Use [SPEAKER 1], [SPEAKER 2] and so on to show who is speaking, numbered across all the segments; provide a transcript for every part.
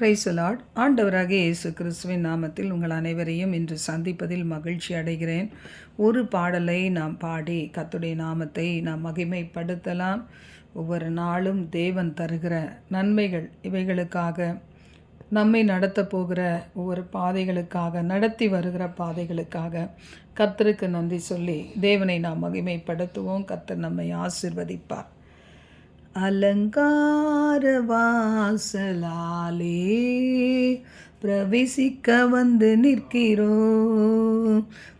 [SPEAKER 1] பிரைசலாட் ஆண்டவராக இயேசு கிறிஸ்துவின் நாமத்தில் உங்கள் அனைவரையும் இன்று சந்திப்பதில் மகிழ்ச்சி அடைகிறேன். ஒரு பாடலை நாம் பாடி கத்துடைய நாமத்தை நாம் மகிமைப்படுத்தலாம். ஒவ்வொரு நாளும் தேவன் தருகிற நன்மைகள் இவைகளுக்காக நம்மை நடத்த போகிற ஒவ்வொரு பாதைகளுக்காக நடத்தி வருகிற பாதைகளுக்காக கத்தருக்கு நன்றி சொல்லி தேவனை நாம் மகிமைப்படுத்துவோம். கத்தர் நம்மை ஆசிர்வதிப்பார். அலங்கார வாசலாலே பிரவேசிக்க வந்து நிற்கிறோ.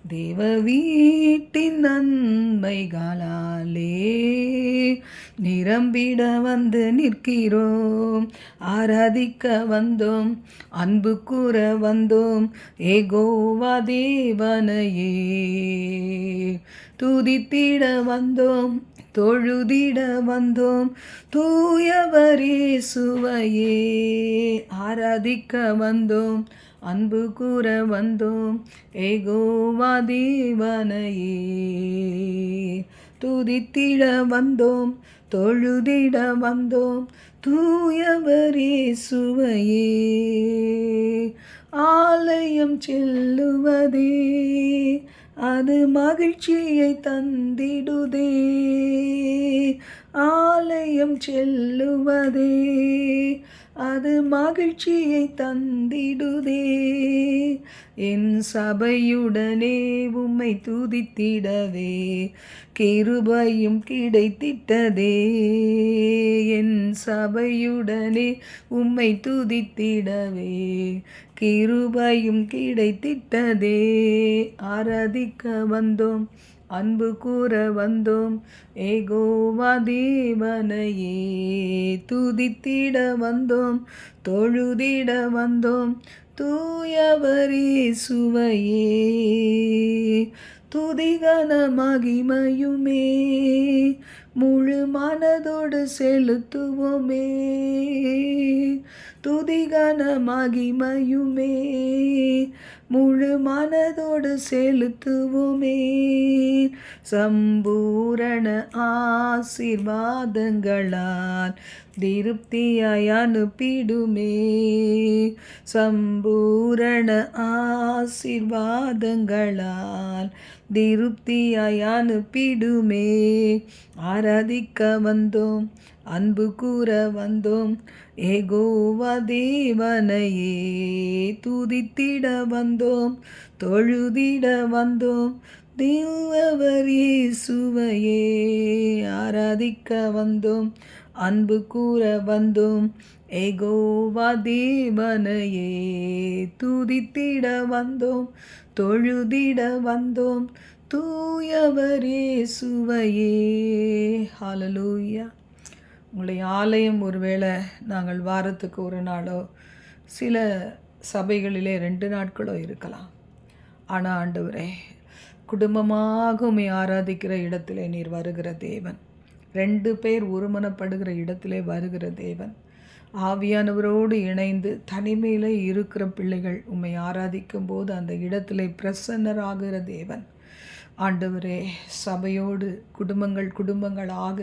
[SPEAKER 1] தேவ வீட்டின் நன்மைகளாலே நிரம்பிட வந்து நிற்கிறோம் ஆராதிக்க வந்தோம் அன்பு கூற வந்தோம் ஏகோவா தேவனையே. துதித்திட வந்தோம் தொழுதிட வந்தோம். தூயவரே சுவையே ஆராதிக்க வந்தோம். அன்பு கூற வந்தோம். ஏகோவா தேவனையே துதித்திட வந்தோம். தொழுதிட வந்தோம். தூயவரே சுவையே ஆலயம் செல்லுவதே அது மகிழ்ச்சியை தந்திடுதே. ஆலயம் செல்லுவதே. அது மகிழ்ச்சியை தந்திடுதே. என் சபையுடனே உம்மை துதித்திடவே. கிருபையும் கிடைத்திட்டதே. என் சபையுடனே உம்மை துதித்திடவே. கிருபையும் கிடைத்திட்டதே. ஆராதிக்க வந்தோம் அன்பு கூற வந்தோம் ஏகோவா தேவனையே. துதித்திட வந்தோம் தொழுதிட வந்தோம் தூயவரே சுவையே. துதிகன மகிமையுமே முழு மனதோடு செலுத்துவோமே. துதிகன மகிமையுமே முழு மனதோடு செலுத்துவோமே. சம்பூரண ஆசிர்வாதங்களால் திருப்தியாய் அனுப்பிடுமே. சம்பூரண ஆசிர்வாதங்களால் திருப்தியாய் அனுப்பிடுமே. ஆராதிக்க வந்தோம் அன்பு கூற வந்தோம். ஏகோவா தேவனையே துதித்திட வந்தோம். தொழுதிட வந்தோம். தேவரே சுவையே ஆராதிக்க வந்தோம். அன்பு கூற வந்தோம். ஏகோவா தேவனையே துதித்திட வந்தோம். தொழுதிட வந்தோம். தூயவரே சுவையே ஹாலலூயா உங்களுடைய ஆலயம் ஒருவேளை நாங்கள் வாரத்துக்கு ஒரு நாளோ சில சபைகளிலே ரெண்டு நாட்களோ இருக்கலாம். ஆனால் ஆண்டவரே குடும்பமாக உமை ஆராதிக்கிற இடத்திலே நீர் வருகிற தேவன். ரெண்டு பேர் ஒருமனப்படுகிற இடத்திலே வருகிற தேவன். ஆவியானவரோடு இணைந்து தனிமையில் இருக்கிற பிள்ளைகள் உம்மை ஆராதிக்கும் போது அந்த இடத்திலே பிரசன்னராகிற தேவன். ஆண்டவரே சபையோடு குடும்பங்கள் குடும்பங்களாக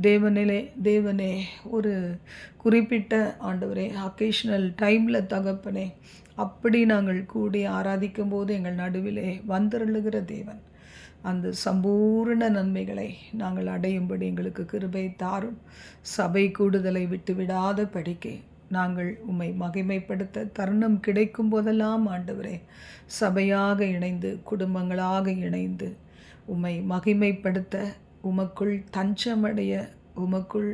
[SPEAKER 1] தேவனிலே தேவனே ஒரு குறிப்பிட்ட ஆண்டவரே அக்கேஷனல் டைமில் தகப்பனே அப்படி நாங்கள் கூடி ஆராதிக்கும் போது எங்கள் நடுவிலே வந்தருளுகிற தேவன். அந்த சம்பூர்ண நன்மைகளை நாங்கள் அடையும்படி எங்களுக்கு கிருபை தாரும். சபை கூடுதலை விட்டு விடாத படிக்க நாங்கள் உம்மை மகிமைப்படுத்த தருணம் கிடைக்கும் போதெல்லாம் ஆண்டவரே சபையாக இணைந்து குடும்பங்களாக இணைந்து உம்மை மகிமைப்படுத்த உமக்குள் தஞ்சமடைய உமக்குள்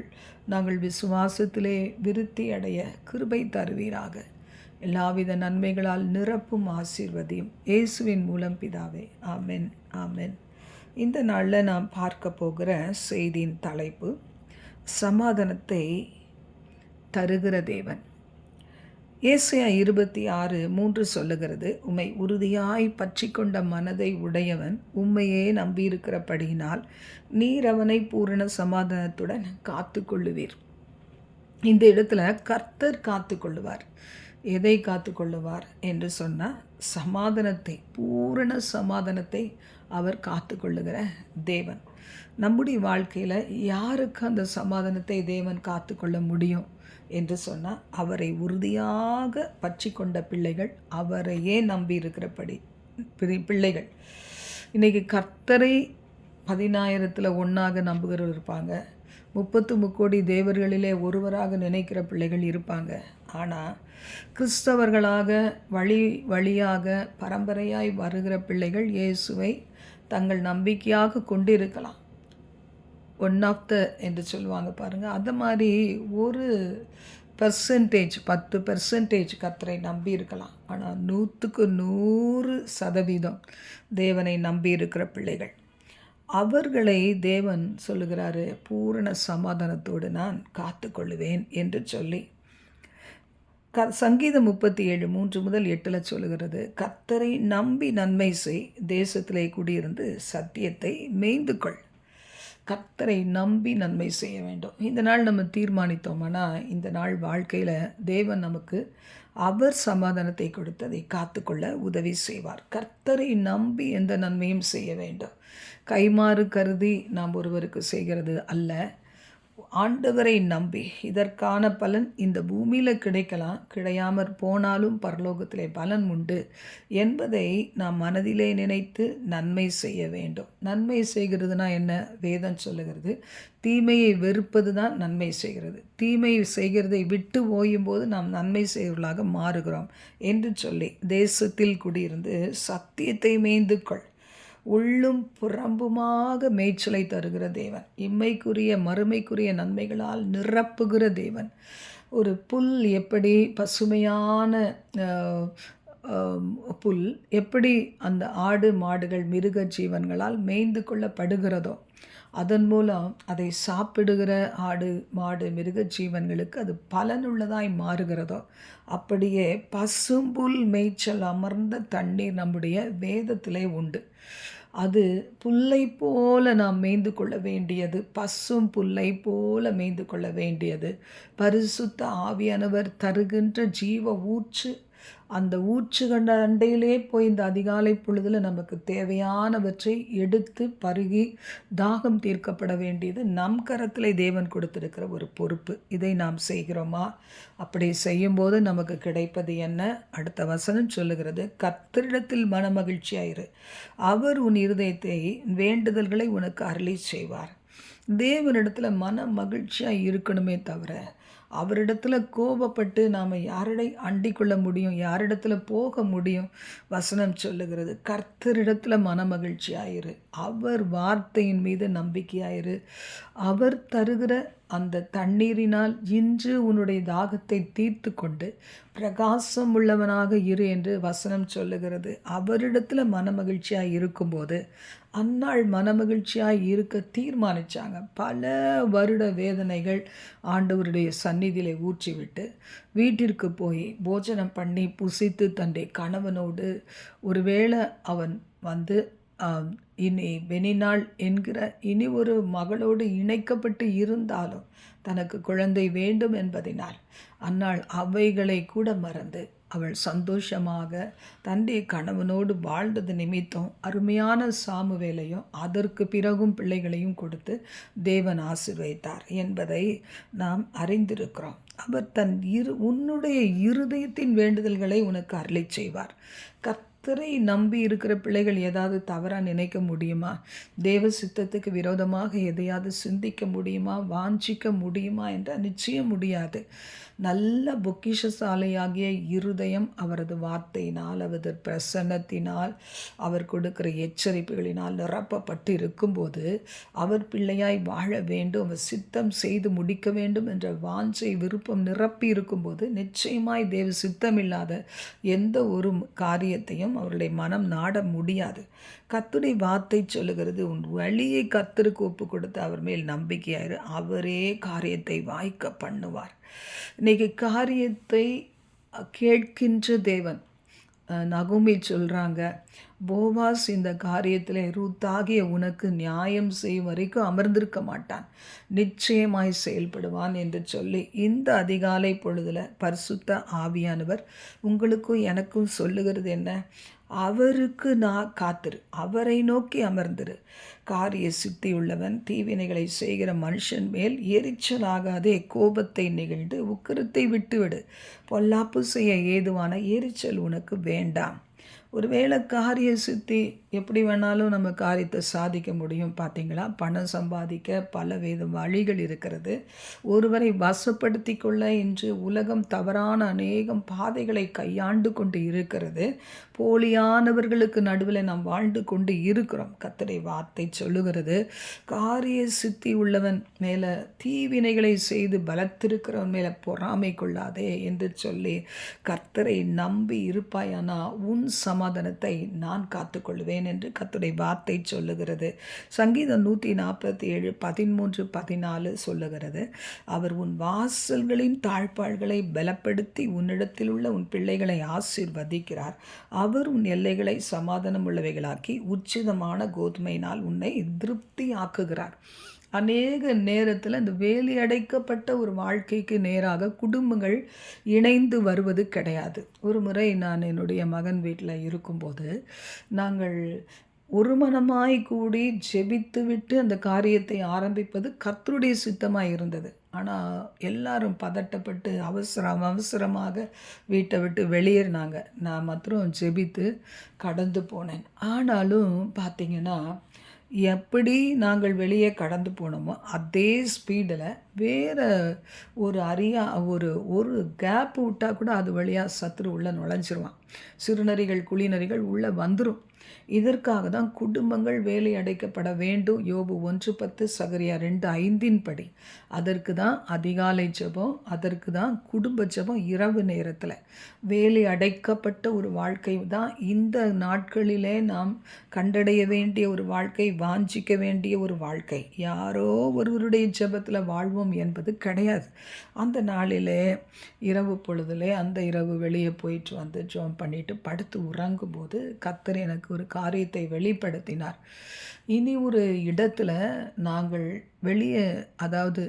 [SPEAKER 1] நாங்கள் விசுவாசத்திலே விருத்தி அடைய கிருபை தருவீராக. எல்லாவித நன்மைகளால் நிரப்பும் ஆசீர்வதியும் இயேசுவின் மூலம் பிதாவே. ஆமென் ஆமென். இந்த நாளில் நாம் பார்க்க போகிற செய்தியின் தலைப்பு சமாதானத்தை தருகிற தேவன். ஏசியா இருபத்தி ஆறு மூன்று சொல்லுகிறது உம்மை உறுதியாய் பற்றி கொண்ட மனதை உடையவன் உண்மையே நம்பியிருக்கிறபடியினால் நீர் அவனை பூரண சமாதானத்துடன் காத்து கொள்ளுவீர் இந்த இடத்துல கர்த்தர் காத்து கொள்ளுவார் எதை காத்து கொள்ளுவார் என்று சொன்னால் சமாதானத்தை பூரண சமாதானத்தை அவர் காத்து கொள்ளுகிற தேவன். நம்முடைய வாழ்க்கையில் யாருக்கு அந்த சமாதானத்தை தேவன் காத்து கொள்ள முடியும்? என்று சொன்னால் அவரை உறுதியாக பற்றி கொண்ட பிள்ளைகள் அவரையே நம்பி இருக்கிறபடி பிரி- பிள்ளைகள். இன்றைக்கி கர்த்தரை பதினாயிரத்தில் ஒன்றாக நம்புகிறவர் இருப்பாங்க. முப்பத்து முக்கோடி தேவர்களிலே ஒருவராக நினைக்கிற பிள்ளைகள் இருப்பாங்க. ஆனால் கிறிஸ்தவர்களாக வழி வழியாக பரம்பரையாய் வருகிற பிள்ளைகள் இயேசுவை தங்கள் நம்பிக்கையாக கொண்டிருக்கலாம். ஒன் ஆஃப் த என்று சொல்லுவாங்க பாருங்கள் அது மாதிரி ஒரு பெர்சன்டேஜ் பத்து பெர்சன்டேஜ் கத்தரை நம்பி இருக்கலாம். ஆனால் நூற்றுக்கு நூறு சதவீதம் தேவனை நம்பி இருக்கிற பிள்ளைகள். அவர்களை தேவன் சொல்லுகிறாரு பூரண சமாதானத்தோடு நான் காத்துக்கொள்ளுவேன் என்று சொல்லி. க சங்கீதம் முப்பத்தி ஏழு மூன்று முதல் எட்டில் சொல்லுகிறது கத்தரை நம்பி நன்மை செய் தேசத்திலே குடியிருந்து சத்தியத்தை மேய்ந்து கொள். கர்த்தரை நம்பி நன்மை செய்ய வேண்டும். இந்த நாள் நம்ம தீர்மானித்தோம்னா இந்த நாள் வாழ்க்கையில் தேவன் நமக்கு அவர் சமாதானத்தை கொடுத்ததை காத்துக்கொள்ள உதவி செய்வார். கர்த்தரை நம்பி எந்த நன்மையும் செய்ய வேண்டும். கைமாறு கருதி நாம் ஒருவருக்கு செய்கிறது அல்ல. ஆண்டவரை நம்பி இதற்கான பலன் இந்த பூமியில் கிடைக்கலாம். கிடையாமற் போனாலும் பரலோகத்திலே பலன் உண்டு என்பதை நாம் மனதிலே நினைத்து நன்மை செய்ய வேண்டும். நன்மை செய்கிறதுனா என்ன? வேதம் சொல்லுகிறது தீமையை வெறுப்பது தான் நன்மை செய்கிறது. தீமை செய்கிறதை விட்டு ஓயும்போது நாம் நன்மை செய்வர்களாக மாறுகிறோம் என்று சொல்லி தேசத்தில் குடியிருந்து சத்தியத்தை மேய்ந்து கொள். உள்ளும் புறம்புமாக மேய்ச்சலை தருகிற தேவன். இம்மைக்குரிய மறுமைக்குரிய நன்மைகளால் நிரப்புகிற தேவன். ஒரு புல் எப்படி பசுமையான புல் எப்படி அந்த ஆடு மாடுகள் மிருக ஜீவன்களால் மேய்ந்து கொள்ளப்படுகிறதோ அதன் மூலம் அதை சாப்பிடுகிற ஆடு மாடு மிருக ஜீவன்களுக்கு அது பலனுள்ளதாய் மாறுகிறதோ அப்படியே பசும்புல் மேய்ச்சல் அமர்ந்த தண்ணீர் நம்முடைய வேதத்திலே உண்டு. அது புல்லை போல நாம் மேய்ந்து கொள்ள வேண்டியது. பசும் புல்லை போல மேய்ந்து கொள்ள வேண்டியது. பரிசுத்த ஆவியானவர் தருகின்ற ஜீவ ஊற்று அந்த ஊற்று கண்ட அண்டையிலே போய் இந்த அதிகாலை பொழுதில் நமக்கு தேவையானவற்றை எடுத்து பருகி தாகம் தீர்க்கப்பட வேண்டியது நம் கரத்தில் தேவன் கொடுத்திருக்கிற ஒரு பொறுப்பு. இதை நாம் செய்கிறோமா? அப்படி செய்யும்போது நமக்கு கிடைப்பது என்ன? அடுத்த வசனம் சொல்லுகிறது கர்த்தரிடத்தில் மனமகிழ்ச்சியாயிரு. அவர் உன் இருதயத்தை வேண்டுதல்களை உனக்கு அருளி செய்வார். தேவனிடத்தில் மன மகிழ்ச்சியாக இருக்கணுமே தவிர அவரிடத்துல கோபப்பட்டு நாம் யாரிடை அண்டிக்கொள்ள முடியும் யாரிடத்துல போக முடியும்? வசனம் சொல்லுகிறது கர்த்தரிடத்துல மனமகிழ்ச்சியாயிரு. அவர் வார்த்தையின் மீது நம்பிக்கையாயிரு. அவர் தருகிற அந்த தண்ணீரினால் இன்று உன்னுடைய தாகத்தை தீர்த்து கொண்டு பிரகாசம் உள்ளவனாக இரு என்று வசனம் சொல்லுகிறது. அவரிடத்துல மனமகிழ்ச்சியாக இருக்கும்போது அந்நாள் மனமகிழ்ச்சியாக இருக்க தீர்மானிச்சாங்க. பல வருட வேதனைகள் ஆண்டவருடைய சந்நிதியிலே ஊற்றிவிட்டு வீட்டிற்கு போய் போஜனம் பண்ணி புசித்து தன்னுடைய கணவனோடு ஒருவேளை அவன் வந்து இனி வெனிநாள் என்கிற இனி ஒரு மகளோடு இணைக்கப்பட்டு இருந்தாலும் தனக்கு குழந்தை வேண்டும் என்பதினால் அன்னாள் அவைகளை கூட மறந்து அவள் சந்தோஷமாக தன்னுடைய கணவனோடு வாழ்ந்தது நிமித்தம் அருமையான சாமுவேலையும் அதற்கு பிறகும் பிள்ளைகளையும் கொடுத்து தேவன் ஆசிர்வதித்தார் என்பதை நாம் அறிந்திருக்கிறோம். அவர் தன் இரு உன்னுடைய இருதயத்தின் வேண்டுதல்களை உனக்கு அருளை செய்வார். கத் கர்த்தரை நம்பி இருக்கிற பிள்ளைகள் ஏதாவது தவறாக நினைக்க முடியுமா? தேவ சித்தத்துக்கு விரோதமாக எதையாவது சிந்திக்க முடியுமா? வாஞ்சிக்க முடியுமா? என்றால் நிச்சயம் முடியாது. நல்ல பொக்கிஷசாலையாகிய இருதயம் அவரது வார்த்தையினால் அவரது பிரசன்னத்தினால் அவர் கொடுக்கிற எச்சரிப்புகளினால் நிரப்பப்பட்டு இருக்கும்போது அவர் பிள்ளையாய் வாழ வேண்டும் அவர் சித்தம் செய்து முடிக்க வேண்டும் என்ற வாஞ்சை விருப்பம் நிரப்பி இருக்கும்போது நிச்சயமாய் தேவ சித்தமில்லாத எந்த ஒரு காரியத்தையும் அவருடைய மனம் நாட முடியாது. கத்துடைய வார்த்தை சொல்லுகிறது உன் வழியை கத்தருக்கு ஒப்பு கொடுத்து அவர் மேல் நம்பிக்கையாயிரு. அவரே காரியத்தை வாய்க்க பண்ணுவார். இன்னைக்கு காரியத்தை கேட்கின்ற தேவன் நகுமி சொல்கிறாங்க போவாஸ் இந்த காரியத்தில் ரூத்தாகிய உனக்கு நியாயம் செய்யும் வரைக்கும் அமர்ந்திருக்க மாட்டான். நிச்சயமாய் செயல்படுவான் என்று சொல்லி இந்த அதிகாலை பொழுதில் பரிசுத்த ஆவியானவர் உங்களுக்கும் எனக்கும் சொல்லுகிறது என்ன? அவருக்கு நான் காத்திரு. அவரை நோக்கி அமர்ந்திரு. காரிய சித்தியுள்ளவன் தீவினைகளை செய்கிற மனுஷன் மேல் எரிச்சலாகாதே கோபத்தை நிகழ்ந்து உக்கிரத்தை விட்டுவிடு. பொல்லாப்பு செய்ய ஏதுவான எரிச்சல் உனக்கு வேண்டாம். ஒருவேளை காரிய சித்தி எப்படி வேணாலும் நம்ம காரியத்தை சாதிக்க முடியும் பார்த்தீங்களா? பணம் சம்பாதிக்க பல வித வழிகள் இருக்கிறது. ஒருவரை வசப்படுத்தி கொள்ள இன்று உலகம் தவறான அநேகம் பாதைகளை கையாண்டு கொண்டு இருக்கிறது. போலியானவர்களுக்கு நடுவில் நாம் வாழ்ந்து கொண்டு இருக்கிறோம். கத்தரை வார்த்தை சொல்லுகிறது காரிய சித்தி உள்ளவன் மேலே தீவினைகளை செய்து பலத்திருக்கிறவன் மேலே பொறாமை கொள்ளாதே என்று சொல்லி கர்த்தரை நம்பி இருப்பாயானா? உன் சமாதானத்தை நான் காத்துக்கொள்வேன் என்று கத்துடைய வார்த்தை சொல்லுகிறது. சங்கீதம் நூற்றி நாற்பத்தி ஏழு பதிமூன்று பதினாலு சொல்லுகிறது. அவர் உன் வாசல்களின் தாழ்பாள்களை பலப்படுத்தி உன்னிடத்தில் உள்ள உன் பிள்ளைகளை ஆசீர்வதிக்கிறார். அவர் உன் எல்லைகளை சமாதானம் உள்ளவைகளாக்கி உச்சிதமான கோதுமையினால் உன்னை திருப்தி ஆக்குகிறார் அநேக நேரத்தில் இந்த வேலி அடைக்கப்பட்ட ஒரு வாழ்க்கைக்கு நேராக குடும்பங்கள் இணைந்து வருவது கிடையாது. ஒரு முறை நான் என்னுடைய மகன் வீட்டில் இருக்கும்போது நாங்கள் ஒரு மனமாய் கூடி ஜெபித்து விட்டு அந்த காரியத்தை ஆரம்பிப்பது கத்தருடைய சித்தமாக இருந்தது. ஆனால் எல்லாரும் பதட்டப்பட்டு அவசரம் அவசரமாக வீட்டை விட்டு வெளியேறினாங்க. நான் மாத்திரம் ஜெபித்து கடந்து போனேன். ஆனாலும் பார்த்தீங்கன்னா எப்படி நாங்கள் வெளியே கடந்து போனோமோ அதே ஸ்பீடில் வேறு ஒரு அரியா ஒரு ஒரு கேப் விட்டால் கூட அது வழியாக சத்துரு உள்ளே நுழைஞ்சிருவான். சிறுநறிகள் குழிநரிகள் உள்ளே வந்துடும் இதற்காக தான் குடும்பங்கள் வேலை அடைக்கப்பட வேண்டும். யோபு ஒன்று பத்து சகரியா ரெண்டு ஐந்தின் படி. அதற்கு தான் அதிகாலை ஜெபம் அதற்கு தான் குடும்ப ஜெபம் இரவு நேரத்தில். வேலை அடைக்கப்பட்ட ஒரு வாழ்க்கை தான் இந்த நாட்களிலே நாம் கண்டடைய வேண்டிய ஒரு வாழ்க்கை வாஞ்சிக்க வேண்டிய ஒரு வாழ்க்கை. யாரோ ஒருவருடைய ஜெபத்தில் வாழ்வோம் என்பது கிடையாது. அந்த நாளிலே இரவு பொழுதுலே அந்த இரவு வெளியே போயிட்டு வந்து ஜோம் பண்ணிட்டு படுத்து உறங்கும் போது கத்தர் எனக்கு ஒரு காரியத்தை வெளிப்படுத்தினார். இனி ஒரு இடத்துல நாங்கள் வெளியே அதாவது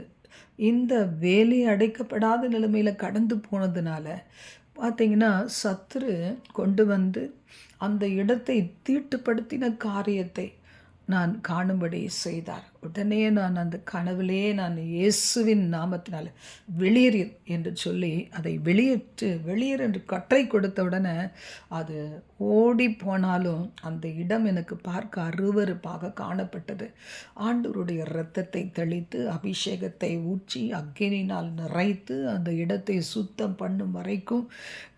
[SPEAKER 1] இந்த வேலை அடைக்கப்படாத நிலைமையில் கடந்து போனதுனால பார்த்திங்கன்னா சத்துரு கொண்டு வந்து அந்த இடத்தை தீட்டுப்படுத்தின காரியத்தை நான் காணும்படி செய்தார். உடனே நான் அந்த கனவிலே நான் இயேசுவின் நாமத்தினால் வெளியேறு என்று சொல்லி அதை வெளியேற்று வெளியேறு என்று கற்றை கொடுத்த உடனே அது ஓடி போனாலும் அந்த இடம் எனக்கு பார்க்க அருவருப்பாக காணப்பட்டது. ஆண்டவருடைய இரத்தத்தை தெளித்து அபிஷேகத்தை ஊற்றி அக்னினால் நிறைத்து அந்த இடத்தை சுத்தம் பண்ணும் வரைக்கும்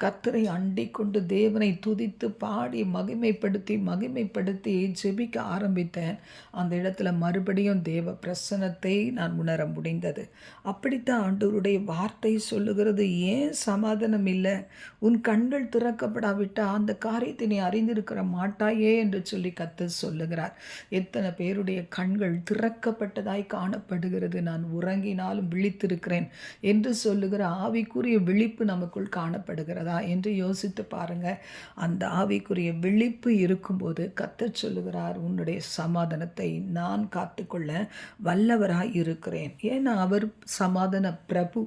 [SPEAKER 1] கத்தரை அண்டி கொண்டு தேவனை துதித்து பாடி மகிமைப்படுத்தி மகிமைப்படுத்தி ஜெபிக்க ஆரம்பித்தேன். அந்த இடத்துல மறுபடியும் மறுபடியும் தேவ பிரசனத்தை நான் உணர முடிந்தது. அப்படித்தான் ஆண்டவருடைய வார்த்தை சொல்லுகிறது. ஏன் சமாதானம் இல்லை? உன் கண்கள் திறக்கப்படாவிட்டால் அந்த காரியத்தை நீ அறிந்திருக்கிற மாட்டாயே என்று சொல்லி கத்து சொல்லுகிறார். எத்தனை பேருடைய கண்கள் திறக்கப்பட்டதாய் காணப்படுகிறது. நான் உறங்கினாலும் விழித்திருக்கிறேன் என்று சொல்லுகிற ஆவிக்குரிய விழிப்பு நமக்குள் காணப்படுகிறதா என்று யோசித்து பாருங்க. அந்த ஆவிக்குரிய விழிப்பு இருக்கும்போது கத்த சொல்லுகிறார் உன்னுடைய சமாதானத்தை நான் காத்துக்கொள் கொள்ள வல்லவராக இருக்கிறேன். ஏன்னா அவர் சமாதான பிரபு.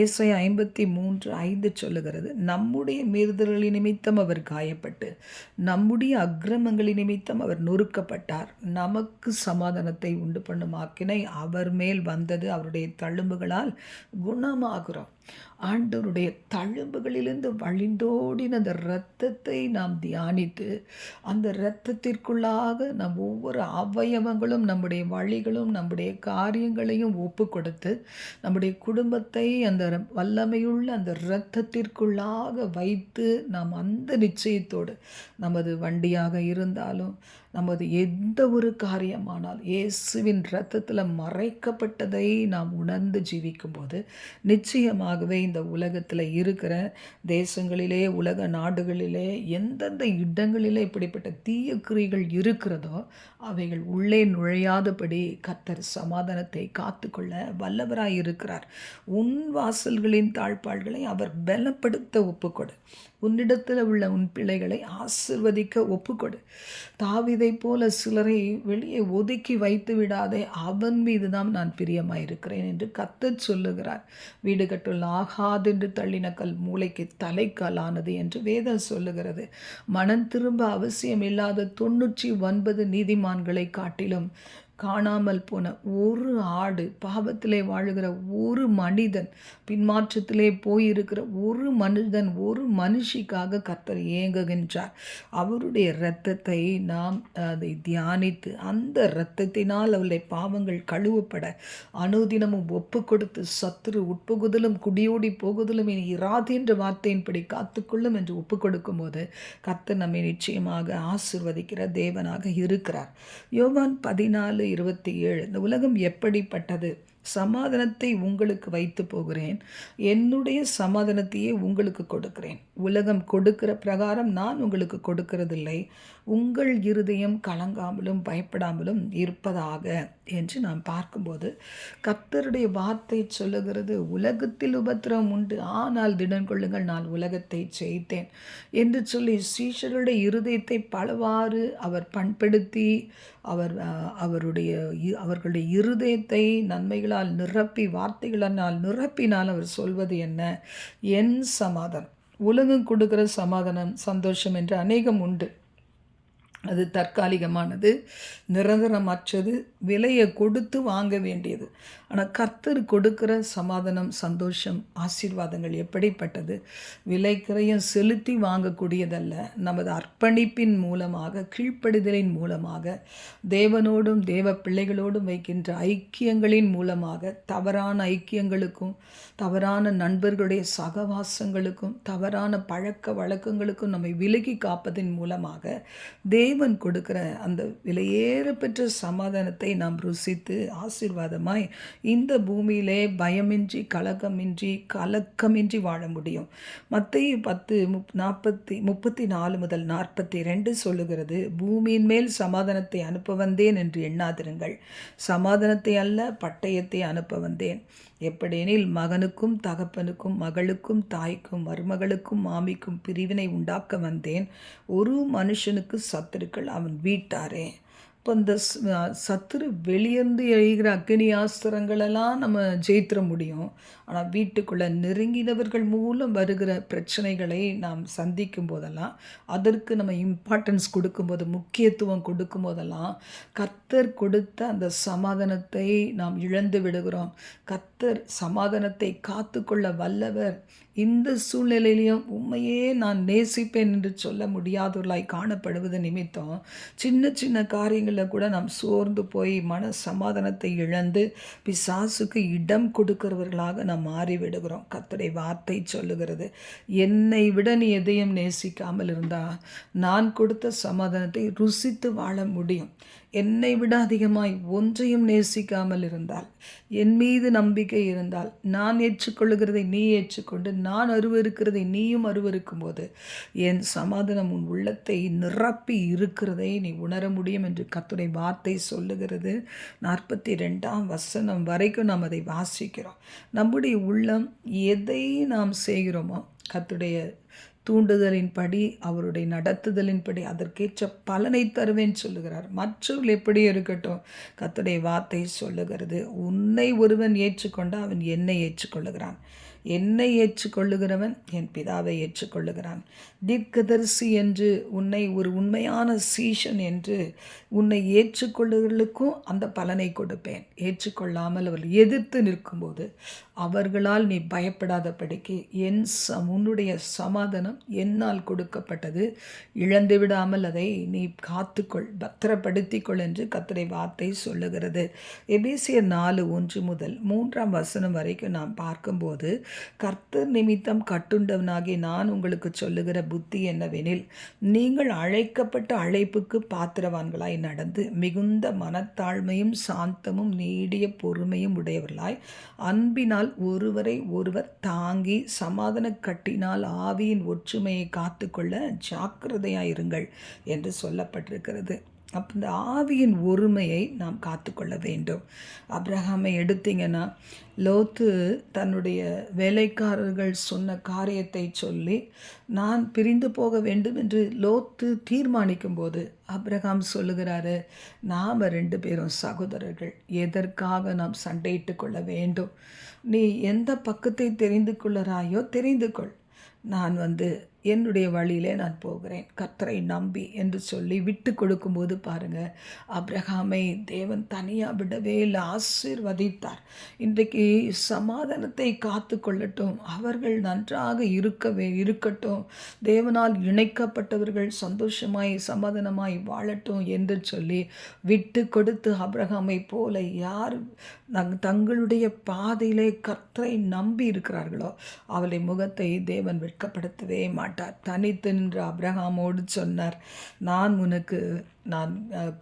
[SPEAKER 1] ஏசை ஐம்பத்தி மூன்று ஐந்து சொல்லுகிறது நம்முடைய மீறுதல்களின் நிமித்தம் அவர் காயப்பட்டு நம்முடைய அக்கிரமங்களின் நிமித்தம் அவர் நொறுக்கப்பட்டார். நமக்கு சமாதானத்தை உண்டு பண்ணும் ஆக்கினை அவர் மேல் வந்தது அவருடைய தழும்புகளால் குணமாகிறோம். ஆண்டவருடைய தழும்புகளிலிருந்து வழிந்தோடின அந்த இரத்தத்தை நாம் தியானித்து அந்த இரத்தத்திற்குள்ளாக நம் ஒவ்வொரு அவயவங்களும் நம்முடைய வழிகளும் நம்முடைய காரியங்களையும் ஒப்பு கொடுத்து நம்முடைய குடும்பத்தை அந்த வல்லமையுள்ள அந்த இரத்தத்திற்குள்ளாக வைத்து நாம் அந்த நிச்சயத்தோடு நமது வண்டியாக இருந்தாலும் நமது எந்த ஒரு காரியமானால் இயேசுவின் இரத்தத்தில் மறைக்கப்பட்டதை நாம் உணர்ந்து ஜீவிக்கும்போது நிச்சயமாகவே இந்த உலகத்தில் இருக்கிற தேசங்களிலே உலக நாடுகளிலே எந்தெந்த இடங்களிலே இப்படிப்பட்ட தீய கிரிகள் இருக்கிறதோ அவைகள் உள்ளே நுழையாதபடி கத்தர் சமாதானத்தை காத்துக்கொள்ள வல்லவராய் இருக்கிறார். உன் வாசல்களின் தாழ்பாள்களை அவர் பலப்படுத்த ஒப்புக்கொடு. உன்னிடத்தில் உள்ள உன் பிள்ளைகளை ஆசிர்வதிக்க ஒப்புக்கொடு. தாவிதை போல சிலரை வெளியே ஒதுக்கி வைத்து விடாதே அவன் மீது தான் நான் பிரியமாயிருக்கிறேன் என்று கத்தச் சொல்லுகிறார். வீடு கட்டுள்ள ஆகாதென்று தள்ளின கல் மூளைக்கு தலைக்கலானது என்று வேதம் சொல்லுகிறது. மனம் திரும்ப அவசியம் இல்லாத தொண்ணூற்றி ஒன்பது நீதிமான்களை காட்டிலும் காணாமல் போன ஒரு ஆடு பாவத்திலே வாழுகிற ஒரு மனிதன் பின்மாற்றத்திலே போயிருக்கிற ஒரு மனிதன் ஒரு மனுஷிக்காக கர்த்தர் ஏங்குகின்றார். அவருடைய இரத்தத்தை நாம் அதை தியானித்து அந்த இரத்தத்தினால் அவளை பாவங்கள் கழுவப்பட அனுதினமும் ஒப்பு கொடுத்து சத்துரு உட்புகுதலும் குடியோடி போகுதலும் இனி இராது என்ற வார்த்தையின்படி காத்துக்கொள்ளும் என்று ஒப்பு கொடுக்கும்போது கர்த்தர் நம்மை நிச்சயமாக ஆசிர்வதிக்கிற தேவனாக இருக்கிறார். யோவான் பதினாலு இருபத்தி ஏழு. இந்த உலகம் எப்படிப்பட்டது? சமாதானத்தை உங்களுக்கு வைத்து போகிறேன். என்னுடைய சமாதானத்தையே உங்களுக்கு கொடுக்கிறேன். உலகம் கொடுக்கிற பிரகாரம் நான் உங்களுக்கு கொடுக்கிறதில்லை. உங்கள் இருதயம் கலங்காமலும் பயப்படாமலும் இருப்பதாக என்று நாம் பார்க்கும்போது கத்தருடைய வார்த்தை சொல்லுகிறது உலகத்தில் உபத்திரம் உண்டு ஆனால் திடன் கொள்ளுங்கள் நான் உலகத்தை செய்தேன் என்று சொல்லி சீஷருடைய இருதயத்தை பலவாறு அவர் பண்படுத்தி அவர் அவருடைய இ- அவர்களுடைய இருதயத்தை நன்மைகளால் நிரப்பி வார்த்தைகளால் நிரப்பினால் அவர் சொல்வது என்ன? என் சமாதானம். உலகம் கொடுக்கிற சமாதானம் சந்தோஷம் என்று அநேகம் உண்டு. அது தற்காலிகமானது நிரந்தரமற்றது விலையை கொடுத்து வாங்க வேண்டியது. ஆனால் கர்த்தர் கொடுக்கிற சமாதானம் சந்தோஷம் ஆசீர்வாதங்கள் எப்படிப்பட்டது? விலைக்கிறையும் செலுத்தி வாங்கக்கூடியதல்ல. நமது அர்ப்பணிப்பின் மூலமாக கீழ்ப்படுதலின் மூலமாக தேவனோடும் தேவ பிள்ளைகளோடும் வைக்கின்ற ஐக்கியங்களின் மூலமாக தவறான ஐக்கியங்களுக்கும் தவறான நண்பர்களுடைய சகவாசங்களுக்கும் தவறான பழக்க வழக்கங்களுக்கும் நம்மை விலகி காப்பதன் மூலமாக தேவன் கொடுக்கிற அந்த விலையேற பெற்ற சமாதானத்தை நாம் ருசித்து ஆசீர்வாதமாய் இந்த பூமியிலே பயமின்றி கலக்கமின்றி கலக்கமின்றி வாழ முடியும். மத்திய பத்து முப் நாற்பத்தி முப்பத்தி நாலு முதல் நாற்பத்தி ரெண்டு சொல்லுகிறது பூமியின் மேல் சமாதானத்தை அனுப்ப வந்தேன் என்று எண்ணாதிருங்கள். சமாதானத்தை அல்ல பட்டயத்தை அனுப்ப வந்தேன் எப்படியெனில் மகனுக்கும் தகப்பனுக்கும் மகளுக்கும் தாய்க்கும் மருமகளுக்கும் மாமிக்கும் பிரிவினை உண்டாக்க வந்தேன். ஒரு மனுஷனுக்கு சத்துருக்கள் அவன் வீட்டாரே. இப்போ இந்த சத்துரு வெளியேந்து எழுகிற அக்னி ஆஸ்திரங்களெல்லாம் நம்ம ஜெயித்திர முடியும். ஆனால் வீட்டுக்குள்ளே நெருங்கினவர்கள் மூலம் வருகிற பிரச்சனைகளை நாம் சந்திக்கும் போதெல்லாம் அதற்கு நம்ம இம்பார்ட்டன்ஸ் கொடுக்கும்போது முக்கியத்துவம் கொடுக்கும் போதெல்லாம் கர்த்தர் கொடுத்த அந்த சமாதானத்தை நாம் இழந்து விடுகிறோம். கத்தர் சமாதானத்தை காத்துக்கொள்ள வல்லவர். இந்த சூழ்நிலையிலையும் உண்மையே நான் நேசிப்பேன் என்று சொல்ல முடியாதவர்களாய் காணப்படுவது நிமித்தம் சின்ன சின்ன காரியங்களில் கூட நாம் சோர்ந்து போய் மன சமாதானத்தை இழந்து பிசாசுக்கு இடம் கொடுக்கிறவர்களாக நாம் மாறிவிடுகிறோம். கத்தடை வார்த்தை சொல்லுகிறது என்னை விட நீ எதையும் நேசிக்காமல் இருந்தால் நான் கொடுத்த சமாதானத்தை ருசித்து வாழ முடியும். என்னை விட அதிகமாய் ஒன்றையும் நேசிக்காமல் இருந்தால் என் மீது நம்பிக்கை இருந்தால் நான் ஏற்றுக்கொள்ளுகிறதை நீ ஏற்றுக்கொண்டு நான் அருவருக்கிறதை நீயும் அருவருக்கும் போது என் சமாதானம் உன் உள்ளத்தை நிரப்பி இருக்கிறதை நீ உணர முடியும் என்று கத்துடைய வார்த்தை சொல்லுகிறது. நாற்பத்தி ரெண்டாம் வசனம் வரைக்கும் நாம் அதை வாசிக்கிறோம். நம்முடைய உள்ளம் எதை நாம் செய்கிறோமோ கத்துடைய தூண்டுதலின்படி அவருடைய நடத்துதலின்படி அதற்கேற்ற பலனை தருவேன் சொல்லுகிறார். மற்றவர்கள் எப்படி இருக்கட்டும் கத்துடைய வார்த்தை சொல்லுகிறது. உன்னை ஒருவன் ஏற்றுக்கொண்டு அவன் என்னை ஏற்றுக்கொள்ளுகிறான். என்னை ஏற்றுக்கொள்ளுகிறவன் என் பிதாவை ஏற்றுக்கொள்ளுகிறான். தீர்க்கதரிசி என்று உன்னை ஒரு உண்மையான சீஷன் என்று உன்னை ஏற்றுக்கொள்ளுகளுக்கும் அந்த பலனை கொடுப்பேன். ஏற்றுக்கொள்ளாமல் அவர் எதிர்த்து நிற்கும்போது அவர்களால் நீ பயப்படாதபடிக்கு என் ச உன்னுடைய சமாதானம் என்னால் கொடுக்கப்பட்டது. இழந்து விடாமல் அதை நீ காத்துக்கொள் பத்திரப்படுத்திக்கொள் என்று கத்திரை வார்த்தை சொல்லுகிறது. எபேசியர் நாலு ஒன்று முதல் மூன்றாம் வசனம் வரைக்கும் நாம் பார்க்கும்போது கர்த்தர் நிமித்தம் கட்டுண்டவனாகி நான் உங்களுக்கு சொல்லுகிற புத்தி என்னவெனில் நீங்கள் அழைக்கப்பட்ட அழைப்புக்கு பாத்திரவான்களாய் நடந்து மிகுந்த மனத்தாழ்மையும் சாந்தமும் நீடிய பொறுமையும் உடையவர்களாய் அன்பினால் ஒருவரை ஒருவர் தாங்கி சமாதான கட்டினால் ஆவியின் ஒற்றுமையை காத்துக்கொள்ள ஜாக்கிரதையாயிருங்கள் என்று சொல்லப்பட்டிருக்கிறது. அப்போ இந்த ஆவியின் ஒருமையை நாம் காத்துக்கொள்ள வேண்டும். அப்ரஹாமை எடுத்தீங்கன்னா லோத்து தன்னுடைய வேலைக்காரர்கள் சொன்ன காரியத்தை சொல்லி நான் பிரிந்து போக வேண்டும் என்று லோத்து தீர்மானிக்கும் போது அப்ரஹாம் சொல்லுகிறாரு நாம் ரெண்டு பேரும் சகோதரர்கள். எதற்காக நாம் சண்டையிட்டு கொள்ள வேண்டும்? நீ எந்த பக்கத்தை தெரிந்து கொள்ளறாயோ தெரிந்து கொள். நான் வந்து என்னுடைய வழியிலே நான் போகிறேன். கர்த்தரை நம்பி என்று சொல்லி விட்டு கொடுக்கும்போது பாருங்க அப்ரஹாமை தேவன் தனியாக விடவே இல்லை ஆசீர்வதித்தார். இன்றைக்கு சமாதானத்தை காத்து கொள்ளட்டும். அவர்கள் நன்றாக இருக்கவே இருக்கட்டும். தேவனால் இணைக்கப்பட்டவர்கள் சந்தோஷமாய் சமாதானமாய் வாழட்டும் என்று சொல்லி விட்டு கொடுத்து அப்ரஹாமை போல யார் நங் தங்களுடைய பாதையிலே கர்த்தரை நம்பி இருக்கிறார்களோ அவளை முகத்தை தேவன் வெட்கப்படுத்தவே மாட்டார். தனித்து நின்று அப்ரஹாமோடு சொன்னார் நான் உனக்கு நான்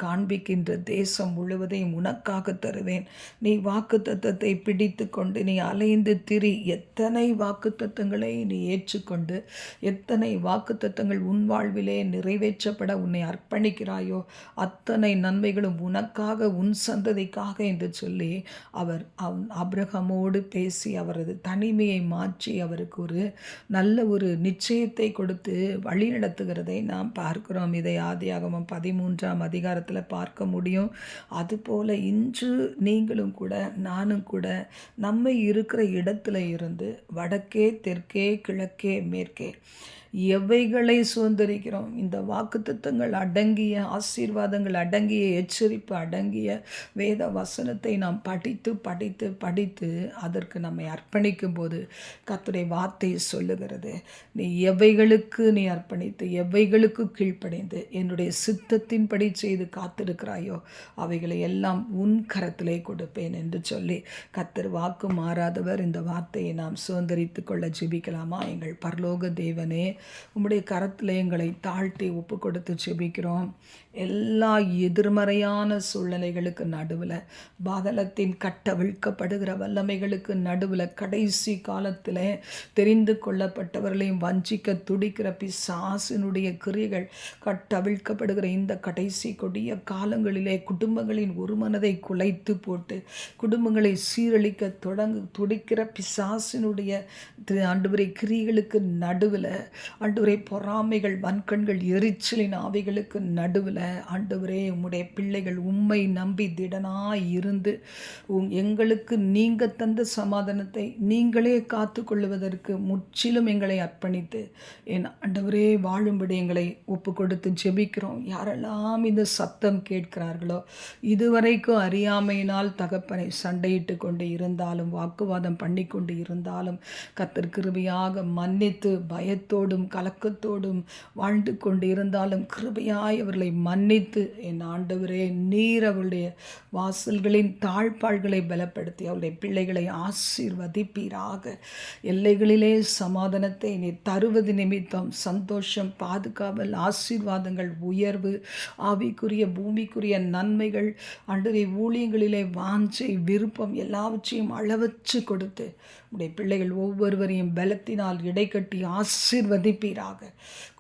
[SPEAKER 1] காண்பிக்கின்ற தேசம் முழுவதையும் உனக்காக தருவேன். நீ வாக்கு தத்தத்தை பிடித்து கொண்டு நீ அலைந்து திரி. எத்தனை வாக்கு தத்தங்களை நீ ஏற்றுக்கொண்டு எத்தனை வாக்கு தத்தங்கள் உன் வாழ்விலே நிறைவேற்றப்பட உன்னை அர்ப்பணிக்கிறாயோ அத்தனை நன்மைகளும் உனக்காக உன் சந்ததிக்காக என்று சொல்லி அவர் அவ்- பேசி அவரது தனிமையை மாற்றி அவருக்கு ஒரு நல்ல ஒரு நிச்சயத்தை கொடுத்து வழி நடத்துகிறதை நாம் பார்க்கிறோம். இதை ஆதியாகமம் மூன்றாம் அதிகாரத்தில் பார்க்க முடியும். அதுபோல் இன்று நீங்களும் கூட நானும் கூட நம்ம இருக்கிற இடத்துல இருந்து வடக்கே தெற்கே கிழக்கே மேற்கே எவைகளை சுதந்திரிக்கிறோம்? இந்த வாக்குத்தத்தங்கள் அடங்கிய ஆசீர்வாதங்கள் அடங்கிய எச்சரிப்பு அடங்கிய வேத வசனத்தை நாம் படித்து படித்து படித்து அதற்கு நம்மை அர்ப்பணிக்கும் போது கத்துடைய வார்த்தை சொல்லுகிறது. நீ எவைகளுக்கு நீ அர்ப்பணித்து எவைகளுக்கு கீழ்ப்படைந்து என்னுடைய சித்தத்தின்படி செய்து காத்திருக்கிறாயோ அவைகளை எல்லாம் உன் கரத்திலே கொடுப்பேன் என்று சொல்லி கத்தர் வாக்கு மாறாதவர். இந்த வார்த்தையை நாம் சுதந்திரித்து கொள்ள ஜெபிக்கலாமா? எங்கள் பரலோக தேவனே உம்முடைய கரத்தில் எங்களை தாழ்த்தி ஒப்பு கொடுத்து செபிக்கிறோம். எல்லா எதிர்மறையான சூழ்நிலைகளுக்கு நடுவில் பாதலத்தின் கட்டவிழ்க்கப்படுகிற வல்லமைகளுக்கு நடுவில் கடைசி காலத்தில் தெரிந்து கொள்ளப்பட்டவர்களையும் வஞ்சிக்க துடிக்கிற பிசாசினுடைய கிரிகள் கட்டவிழ்க்கப்படுகிற இந்த கடைசி கொடிய காலங்களிலே குடும்பங்களின் ஒரு மனதை குலைத்து போட்டு குடும்பங்களை சீரழிக்க தொடங்கு துடிக்கிற பிசாசினுடைய திரு- கிரிகளுக்கு நடுவில் ஆண்டவரே பொறாமைகள் வன்கண்கள் எரிச்சலின் ஆவிகளுக்கு நடுவில் ஆண்டவரே உம்முடைய பிள்ளைகள் உம்மை நம்பி திடனாய் இருந்து எங்களுக்கு நீங்கள் தந்த சமாதானத்தை நீங்களே காத்து கொள்ளுவதற்கு முற்றிலும் எங்களை அர்ப்பணித்து என் ஆண்டவரே வாழும்படி எங்களை ஒப்பு கொடுத்து ஜெபிக்கிறோம். யாரெல்லாம் இந்த சத்தம் கேட்கிறார்களோ இதுவரைக்கும் அறியாமையினால் தகப்பனை சண்டையிட்டு கொண்டு இருந்தாலும் வாக்குவாதம் பண்ணி கொண்டு இருந்தாலும் கத்தற்கிருவையாக மன்னித்து பயத்தோடும் கலக்கத்தோடும் வாழ்ந்து கொண்டு இருந்தாலும் கிருபையாய் அவர்களை மன்னித்து என் ஆண்டவரே நீர் அவருடைய வாசல்களின் தாழ்பாள்களை பலப்படுத்தி அவருடைய பிள்ளைகளை ஆசீர்வதிப்பீராக. எல்லைகளிலே சமாதானத்தை நீ தருவது நிமித்தம் சந்தோஷம் பாதுகாவல் ஆசீர்வாதங்கள் உயர்வு ஆவிக்குரிய பூமிக்குரிய நன்மைகள் அன்றைய ஊழியங்களிலே வாஞ்சை விருப்பம் எல்லாவற்றையும் அளவற்று கொடுத்து உடைய பிள்ளைகள் ஒவ்வொருவரையும் பலத்தினால் இடைக்கட்டி ஆசீர்வதிப்பீராக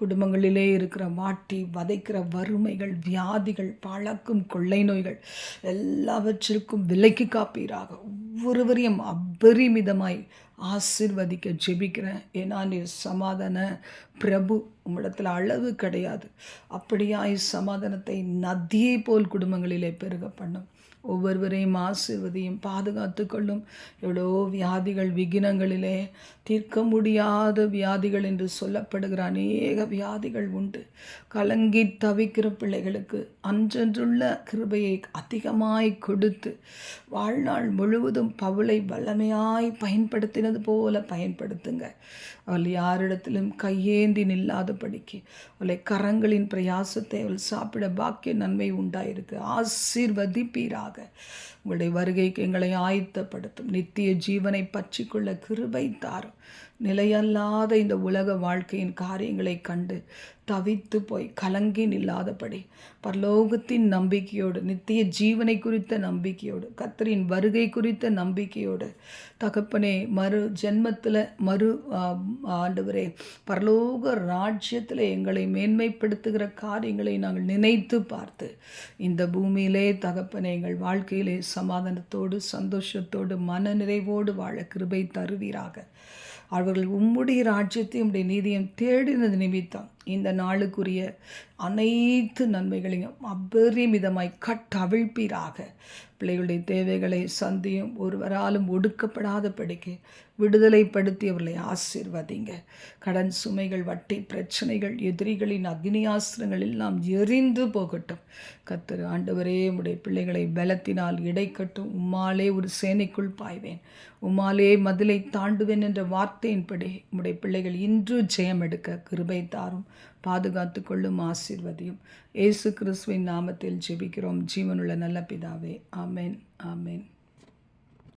[SPEAKER 1] குடும்பங்களிலே இருக்கிற மாட்டி வதைக்கிற வறுமைகள் வியாதிகள் பழக்கும் கொள்ளை நோய்கள் எல்லாவற்றிற்கும் விலைக்கு காப்பீராக. ஒவ்வொருவரையும் அபரிமிதமாய் ஆசிர்வதிக்க ஜெபிக்கிறேன். ஏன்னா நீர் சமாதான பிரபு. உம்மிடத்தில் அளவு கிடையாது. அப்படியாய் சமாதானத்தை நதியை போல் குடும்பங்களிலே பெருக பண்ணும். ஒவ்வொருவரையும் ஆசீர்வதியும் பாதுகாத்து கொள்ளும் எவ்வளோ வியாதிகள் விகினங்களிலே தீர்க்க முடியாத வியாதிகள் என்று சொல்லப்படுகிற அநேக வியாதிகள் உண்டு. கலங்கி தவிக்கிற பிள்ளைகளுக்கு அன்றன்றுள்ள கிருபையை அதிகமாய் கொடுத்து வாழ்நாள் முழுவதும் பவுளை வல்லமையாய் பயன்படுத்தினது போல பயன்படுத்துங்க. அவள் யாரிடத்திலும் கையேந்தி நில்லாதபடிக்கு அவளை கரங்களின் பிரயாசத்தை அவள் சாப்பிட பாக்கிய நன்மை உண்டாயிருக்கு. ஆசீர்வதிப்பீராக. Okay. உங்களுடைய வருகைக்கு எங்களை ஆயத்தப்படுத்தும். நித்திய ஜீவனை பற்றிக்கொள்ள கிருபை தாரும். நிலையல்லாத இந்த உலக வாழ்க்கையின் காரியங்களை கண்டு தவித்து போய் கலங்கி நில்லாதபடி பரலோகத்தின் நம்பிக்கையோடு நித்திய ஜீவனை குறித்த நம்பிக்கையோடு கத்தரின் வருகை குறித்த நம்பிக்கையோடு தகப்பனே மறு ஜென்மத்தில் மறு ஆண்டவரே பரலோக ராஜ்யத்தில் எங்களை மேன்மைப்படுத்துகிற காரியங்களை நாங்கள் நினைத்து பார்த்து இந்த பூமியிலே தகப்பனே எங்கள் வாழ்க்கையிலே சமாதானத்தோடு சந்தோஷத்தோடு மன நிறைவோடு வாழ கிருபை தருவீராக. அவர்கள் உம்முடைய ராஜ்யத்தையும் உடைய நீதியும் தேடினது நிமித்தம் இந்த நாளுக்குரிய அனைத்து நன்மைகளையும் அபரிமிதமாய் கட்டவிழ்ப்பீராக. பிள்ளைகளுடைய தேவைகளை சந்தியும் ஒருவராலும் ஒடுக்கப்படாதபடிக்கு விடுதலைப்படுத்தி விடுதலைப்படுத்தியவர்களை ஆசீர்வதிங்க. கடன் சுமைகள் வட்டி பிரச்சனைகள் எதிரிகளின் அக்னியாஸ்திரங்களில் எல்லாம் எரிந்து போகட்டும். கத்தர் ஆண்டவரே உடைய பிள்ளைகளை பலத்தினால் இடைக்கட்டும். உம்மாலே ஒரு சேனைக்குள் பாய்வேன். உம்மாலே மதிலை தாண்டுவேன் என்ற வார்த்தையின்படி உடைய பிள்ளைகள் இன்று ஜெயம் எடுக்க கிருபை தாரும். பாதுகாத்து கொள்ளும் ஆசிர்வதியும். இயேசு கிறிஸ்துவின் நாமத்தில் ஜெபிக்கிறோம். ஜீவனுள்ள நல்ல பிதாவே. ஆமேன். ஆமேன்.